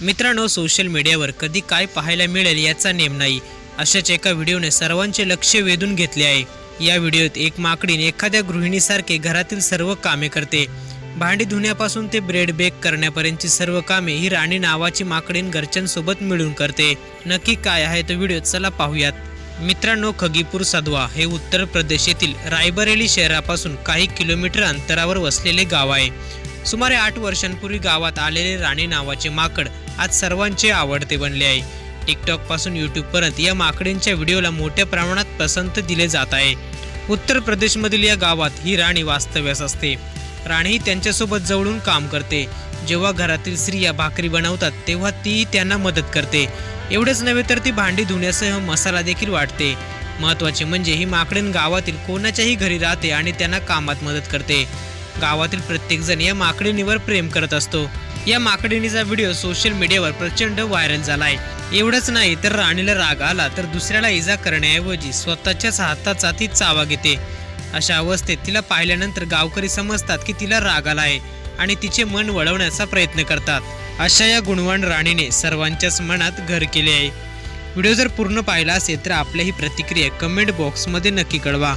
मित्रांनो सोशल मीडियावर कधी काय पाहायला मिळेल याचा नेम नाही. अशाच एका व्हिडिओने सर्वांचे लक्ष वेधून घेतले आहे. या व्हिडिओत एक माकडीने एखाद्या गृहिणीसारखे घरातील सर्व कामे करते. भांडी धुण्यापासून ते ब्रेड बेक करण्यापर्यंतची सर्व कामे ही राणी नावाची माकडीन घरच्यांसोबत मिळून करते. नक्की काय आहे तो व्हिडिओ चला पाहूयात. मित्रांनो खगीपूर साधवा हे उत्तर प्रदेश येथील रायबरेली शहरापासून काही किलोमीटर अंतरावर वसलेले गाव आहे. सुमारे आठ वर्षांपूर्वी गावात आलेले राणी नावाचे माकड आज सर्वांचे आवडते बनले आहे. टिकटॉकपासून पर्यंत या माकडींच्या व्हिडिओला मोठ्या प्रमाणात पसंत दिले जात आहे. उत्तर प्रदेशमधील या गावात ही राणी वास्तव्यास असते. राणी त्यांच्यासोबत जवळून काम करते. जेव्हा घरातील स्त्रिया भाकरी बनवतात तेव्हा ती त्यांना मदत करते. एवढेच नव्हे तर ती भांडी धुण्यासह मसाला देखील वाटते. महत्त्वाचे म्हणजे ही माकडीण गावातील कोणाच्याही घरी राहते आणि त्यांना कामात मदत करते. गावातील प्रत्येकजण या माकडीणीवर प्रेम करत असतो. या माकडिणीचा व्हिडिओ सोशल मीडियावर प्रचंड व्हायरल झालाय. एवढंच नाही तर राणीला राग आला तर दुसऱ्याला इजा करण्याऐवजी स्वतःच्याच हाताचा ती चावा घेते. अशा अवस्थेत तिला पाहिल्यानंतर गावकरी समजतात की तिला राग आला आहे आणि तिचे मन वळवण्याचा प्रयत्न करतात. अशा या गुणवान राणीने सर्वांच्याच मनात घर केले आहे. व्हिडिओ जर पूर्ण पाहिला असेल तर आपल्याही प्रतिक्रिया कमेंट बॉक्समध्ये नक्की कळवा.